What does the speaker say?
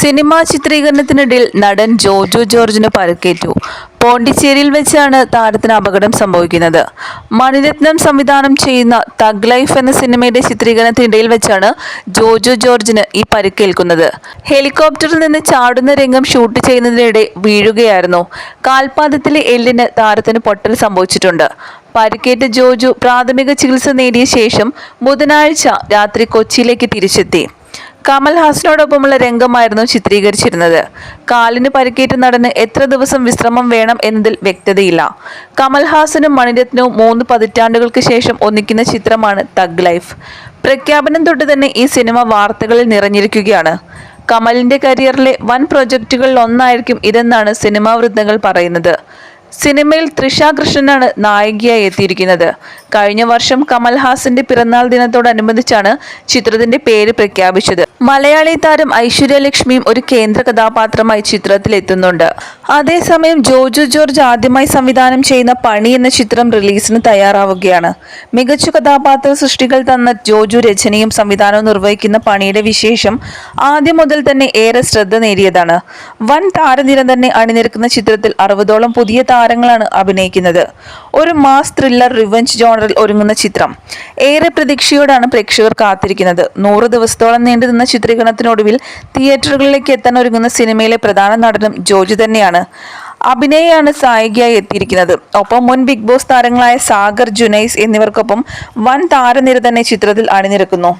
Cinema ചിത്രീകരണത്തിനിടയിൽ നടൻ ജോജു ജോർജിന് പരുക്കേറ്റു. പോണ്ടിച്ചേരിയിൽ വെച്ചാണ് താരത്തിന് അപകടം സംഭവിക്കുന്നത്. മണിരത്നം സംവിധാനം ചെയ്യുന്ന തഗ് ലൈഫ് എന്ന സിനിമയുടെ ചിത്രീകരണത്തിനിടയിൽ വെച്ചാണ് ജോജു ജോർജിന് ഈ പരിക്കേൽക്കുന്നത്. ഹെലികോപ്റ്ററിൽ നിന്ന് ചാടുന്ന രംഗം ഷൂട്ട് ചെയ്യുന്നതിനിടെ വീഴുകയായിരുന്നു. കാൽപാദത്തിലെ എല്ലിന് താരത്തിന് പൊട്ടൽ സംഭവിച്ചിട്ടുണ്ട്. പരിക്കേറ്റ ജോജു പ്രാഥമിക ചികിത്സ നേടിയ ശേഷം ബുധനാഴ്ച രാത്രി കൊച്ചിയിലേക്ക് തിരിച്ചെത്തി. കമൽഹാസനോടൊപ്പമുള്ള രംഗമായിരുന്നു ചിത്രീകരിച്ചിരുന്നത്. കാലിന് പരിക്കേറ്റ നടന് എത്ര ദിവസം വിശ്രമം വേണം എന്നതിൽ വ്യക്തതയില്ല. കമൽഹാസനും മണിരത്നവും മൂന്ന് പതിറ്റാണ്ടുകൾക്ക് ശേഷം ഒന്നിക്കുന്ന ചിത്രമാണ് തഗ് ലൈഫ്. പ്രഖ്യാപനം തൊട്ട് തന്നെ ഈ സിനിമ വാർത്തകളിൽ നിറഞ്ഞിരിക്കുകയാണ്. കമലിന്റെ കരിയറിലെ വൻ പ്രൊജക്റ്റുകളിൽ ഒന്നായിരിക്കും ഇതെന്നാണ് സിനിമാ വൃത്തങ്ങൾ പറയുന്നത്. സിനിമയിൽ തൃഷ കൃഷ്ണനാണ് നായികയായി എത്തിയിരിക്കുന്നത്. കഴിഞ്ഞ വർഷം കമൽഹാസന്റെ പിറന്നാൾ ദിനത്തോടനുബന്ധിച്ചാണ് ചിത്രത്തിന്റെ പേര് പ്രഖ്യാപിച്ചത്. മലയാളി താരം ഐശ്വര്യലക്ഷ്മിയും ഒരു കേന്ദ്ര കഥാപാത്രമായി ചിത്രത്തിൽ എത്തുന്നുണ്ട് അതേസമയം ജോജു ജോർജ് ആദ്യമായി സംവിധാനം ചെയ്യുന്ന പണി എന്ന ചിത്രം റിലീസിന് തയ്യാറാവുകയാണ്. മികച്ച കഥാപാത്ര സൃഷ്ടികൾ തന്ന ജോജു രചനയും സംവിധാനവും നിർവഹിക്കുന്ന പണിയുടെ വിശേഷം ആദ്യം മുതൽ തന്നെ ഏറെ ശ്രദ്ധ നേടിയതാണ്. വൻ താരനിര തന്നെ അണിനിരക്കുന്ന ചിത്രത്തിൽ അറുപതോളം പുതിയ താരങ്ങളാണ് അഭിനയിക്കുന്നത്. ഒരു മാസ് ത്രില്ലർ റിവഞ്ച് ജോണറിൽ ഒരുങ്ങുന്ന ചിത്രം. ഏറെ പ്രതീക്ഷയോടാണ് പ്രേക്ഷകർ കാത്തിരിക്കുന്നത്. നൂറ് ദിവസത്തോളം നീണ്ടു നിന്ന ചിത്രീകരണത്തിനൊടുവിൽ തിയേറ്ററുകളിലേക്ക് എത്താൻ ഒരുങ്ങുന്ന സിനിമയിലെ പ്രധാന നടനും ജോജി തന്നെയാണ്. അഭിനയാണ് സായികയായി എത്തിയിരിക്കുന്നത്. ഒപ്പം മുൻ ബിഗ് ബോസ് താരങ്ങളായ സാഗർ ജുനൈസ് എന്നിവർക്കൊപ്പം വൻ താരനിര തന്നെ ചിത്രത്തിൽ അണിനിരക്കുന്നു.